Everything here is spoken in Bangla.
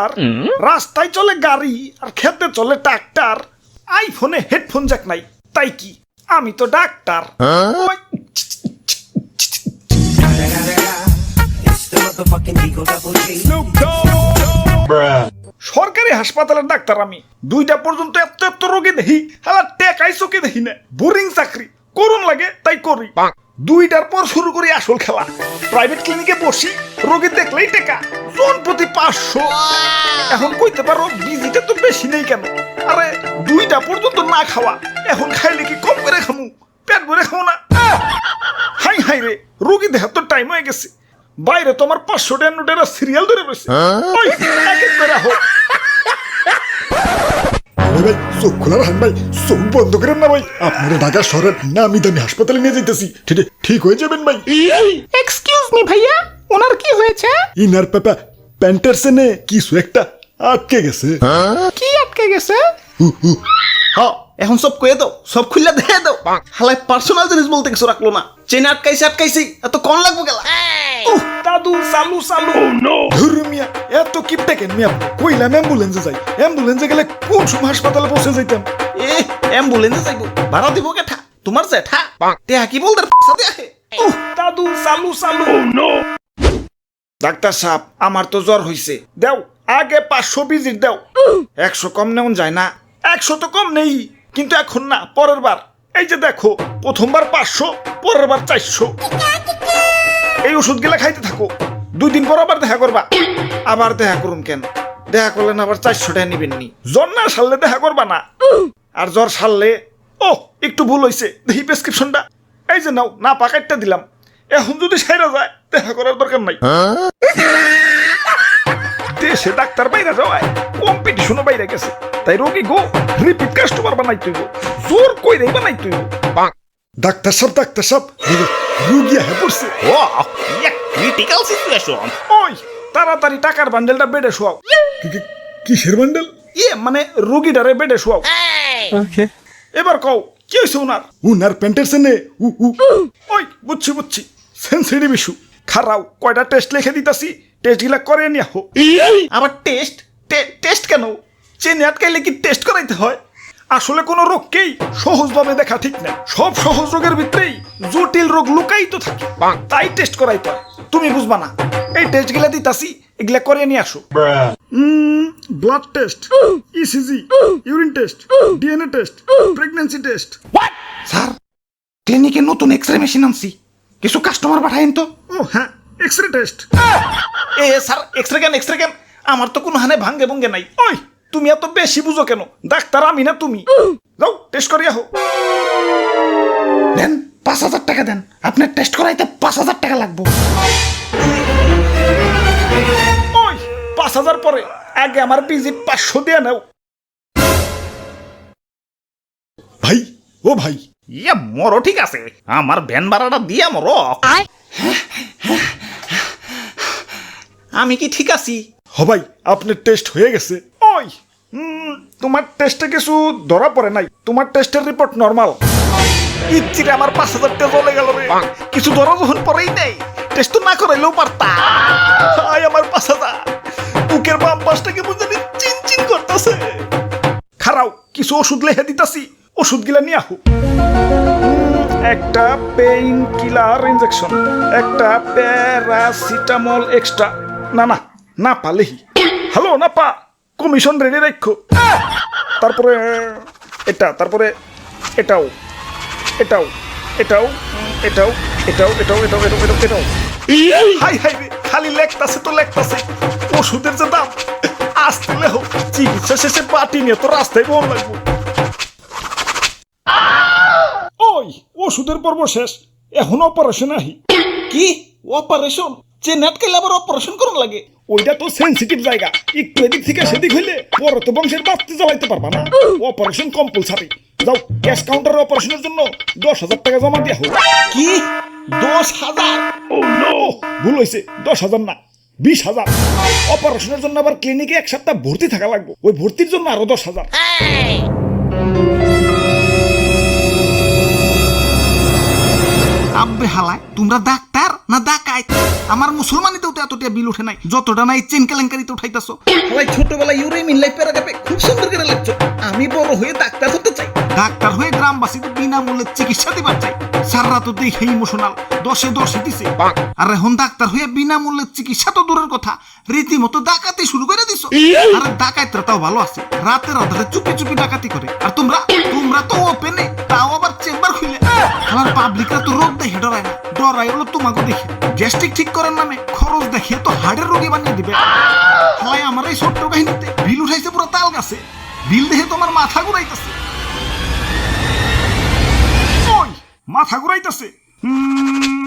ডাক্তার রাস্তায় চলে গাড়ি আর খেতে চলে ট্রাক্টর আইফোনে হেডফোন জ্যাক নাই। তাই কি? আমি তো ডাক্তার। সরকারি হাসপাতালের ডাক্তার আমি। দুইটা পর্যন্ত এত এত রোগী দেখি হালা টেকাই চোখে দেখি না? বোরিং চাকরি। করুন লাগে তাই করি। দুইটার পর শুরু করি আসল খেলা। প্রাইভেট ক্লিনিকে বসি রোগী দেখলেই টেকা। জন প্রতি পাঁচশো। এখন কইতে পারো বিজিটা তো বেশি নেই কেন? আরে দুইটা পর্যন্ত না খাওয়া। এখন খাইলে কি কম করে খামু? পেট ভরে খাও না। হাই হাই রে রোগী দেখার তো টাইম হয়ে গেছে। বাইরে তোমার পাঁচশো টাকা নোটের সিরিয়াল ধরে বসে। এক এক করে হোক ভাই চোখ খোলা রাখেন ভাই চোখ বন্ধ করেন না ভাই। আপনারা ঢাকা শহরের নামি দামি হাসপাতালে নিয়ে যাইতেছি। ঠিক ঠিক হয়ে যাবেন ভাই। এক্সকিউজ মি ভাইয়া ওনার কি হয়েছে? ইনার পেপা প্যান্টের সেনে কিছু একটা আটকে গেছে। কি আটকে গেছে? হ্যাঁ এখন সব কয়ে দাও সব খুললে দেখে দাও। হালাই পার্সোনাল জিনিস বলতে কিছু রাখল না। চেনে আটকাইছে আটকাইছি এত কম লাগবো গেলা। দাদু চালু চালু ধরু এত কিপটা কেন মিয়া। কইলাম অ্যাম্বুলেন্সে যাই। অ্যাম্বুলেন্সে গেলে কোন সময় হাসপাতালে পৌঁছে যাইতাম? এ অ্যাম্বুলেন্সে যাইবো। ভাড়া দিব কেঠা? তোমার জেঠা? টেহা কি বলতে সাথে আহে দাদু চালু চালু ডাক্তার সাহেব আমার তো জ্বর হইছে। দেও আগে পাঁচশো ভিজিট দেও। একশো কম নেওয়া যায় না। একশো তো কম নেই কিন্তু এখন না পরের বার। এই যে দেখো প্রথমবার পাঁচশো পরের বার চারশো। এই ওষুধ গেলে খাইতে থাকো। দুই দিন পর আবার দেখা করবা। আবার দেখা করুন কেন? দেখা করলেন আবার চারশো টাকা নিবেন নি। জ্বর না সারলে দেখা করবা না। আর জ্বর সারলে ও একটু ভুল হইছে। দেখি প্রেসক্রিপশনটা এই যে নাও, না পাকাইটটা দিলাম। এখন যদি সাইরা যায়, দেখা করার দরকার নাই। দেশে ডাক্তার বাইরে যাওয়ায় কম্পিটিশনও বাইরে গেছে। তাই রোগী গো রিপিট কাস্টমার বানাই তুইব জোর কই রে বানাই তুইব ডাক্তার সাহেব ডাক্তার সাহেব রুগী আহে পড়ছে ও ক্রিটিক্যাল সিচুয়েশন ওই তাড়াতাড়ি টাকার বান্ডেলটা বেডে শোয়াও কি- কি- কিসের বান্ডেল ইয়ে মানে রুগীটারে বেডে শোয়াও এবার কও কি হয়েছে উনার উনার প্যান্টের সেনে উ উ ওই বুঝছি বুঝছি সেন্সিটিভ ইস্যু খারাও কয়টা টেস্ট লিখে দিতাছি টেস্টগুলা করে নিয়ে হো আবার টেস্ট টেস্ট কেন চেনে আটকাইলে কি টেস্ট করাইতে হয় আসলে কোনো রোগকেই সহজভাবে দেখা ঠিক না সব সহজ রোগের ভিতরেই জটিল রোগ লুকাই তো থাকে। তাই টেস্ট করাইতে হয় তুমি বুঝবা না। এই টেস্টগুলা দিতাছি এগুলা করে নিয়ে আসো। Blood test ECG urine test DNA test pregnancy test sir ক্লিনিকে নতুন এক্স রে মেশিন আনছি। কিছু কাস্টমার পাঠাইন তো। ও হ্যাঁ এক্স রে টেস্ট এ স্যার এক্স রে কেন এক্স রে কেন? আমার তো কোনো হানে ভাঙ্গে ভঙ্গে নাই। ওই তুমি এত বেশি বুঝো কেন? ডাক্তার আমি না তুমি? যাও টেস্ট করিয়া হো দেন পাঁচ হাজার টাকা দেন। আপনার টেস্ট করাইতে পাঁচ হাজার টাকা লাগবো। ওই পাঁচ হাজার পরে। আগে আমার ভিজিট পাঁচশো দিয়ে নাও। ভাই ও ভাই। ইয়ে মরো ঠিক আছে। আমার ভ্যান ভাড়াটা দিয়া মরো। আমি কি ঠিক আছি হ ভাই আপনার টেস্ট হয়ে গেছে। উম, তোমার টেস্টে কিছু ধরা পড়ে নাই। তোমার টেস্টের রিপোর্ট নর্মাল ইচ্ছিরে আমার পাঁচ হাজার টাকা চলে গেল রে। কিছু ধরা যখন পরেই নেই টেস্ট না করাইলেও পারতা। হাই আমার পাঁচ হাজার। বুকের বাম পাশটাকে বুঝে চিন চিন করতেছে। খারাও কিছু ওষুধ লেখে দিতাছি। ওষুধ গিলা নিয়ে আহু। একটা পেইন কিলার ইনজেকশন একটা প্যারাসিটামল এক্সট্রা না না না পালেহি হ্যালো না পা। কমিশন রেডি রাখো তারপরে, এটা, তারপরে, এটাও এটাও এটাও এটাও এটাও এটাও এটাও এটাও এটাও এটাও। হাই হাই খালি লেখতাছে তো লেখতাছে। ওষুধের যে দাম আসতে লেহ চিকিৎসা শেষে পাটি নিয়ে তো রাস্তায় বহন লাগবো। ওই, ওষুধের পর্ব শেষ, এখন অপারেশন আহি। কি? অপারেশন যে নেট খেলে আবার অপারেশন করার লাগে। ওইটা তো সেন্সিটিভ জায়গা। একটু এদিক থেকে সেদিক হইলে পরে তো বংশের বাঁচতে জ্বালাইতে পারবা না। অপারেশন কম্পালসারি যাও ক্যাশ কাউন্টারে অপারেশনের জন্য দশ হাজার টাকা জমা দিয়া হোক। কি? দশ হাজার? ভুল হয়েছে দশ হাজার না বিশ হাজার। অপারেশনের জন্য আবার ক্লিনিকে এক সপ্তাহ ভর্তি থাকা লাগবে। ওই ভর্তির জন্য আরও দশ হাজার। আব্বে হালায় তোমরা ডাক্তার? না ডাকাইত আমার মুসলমানিতেও তো এতটা বিল উঠে নাই। যতটা নাই চেন কেলেঙ্কারিতে উঠাইতাছো। হালাই ছোটবেলায় ইউরে মিল্লাই প্যারাগ্রাফে খুব সুন্দর করে লাগছো। আমি বড় হয়ে ডাক্তার হতে চাই। ডাক্তার হয়ে গ্রামবাসীকে বিনামূল্যে চিকিৎসা দিবার চাই। সাররা তো দেখে ইমোশনাল দশে দশে দিছে। আর এখন ডাক্তার হয়ে বিনামূল্যে চিকিৎসা তো দূরের কথা। রীতিমতো ডাকাতি শুরু করে দিছো। আর ডাকাতরা তাও ভালো আছে। রাতের আধারে চুপি চুপি ডাকাতি করে। আর তোমরা? তোমরা তো ডরাই হলো তোমাকে দেখে। গ্যাস্ট্রিক ঠিক করার নামে খরচ দেখিয়ে তো হার্টের রোগী বানিয়ে দিবে। হয় আমার এই ছোট্ট কাহিনীতে বিল উঠাইছে পুরো তাল গাছে। বিল দেখে তোমার মাথা ঘুরাইতেছে মাথা ঘুরাইতেছে হুম,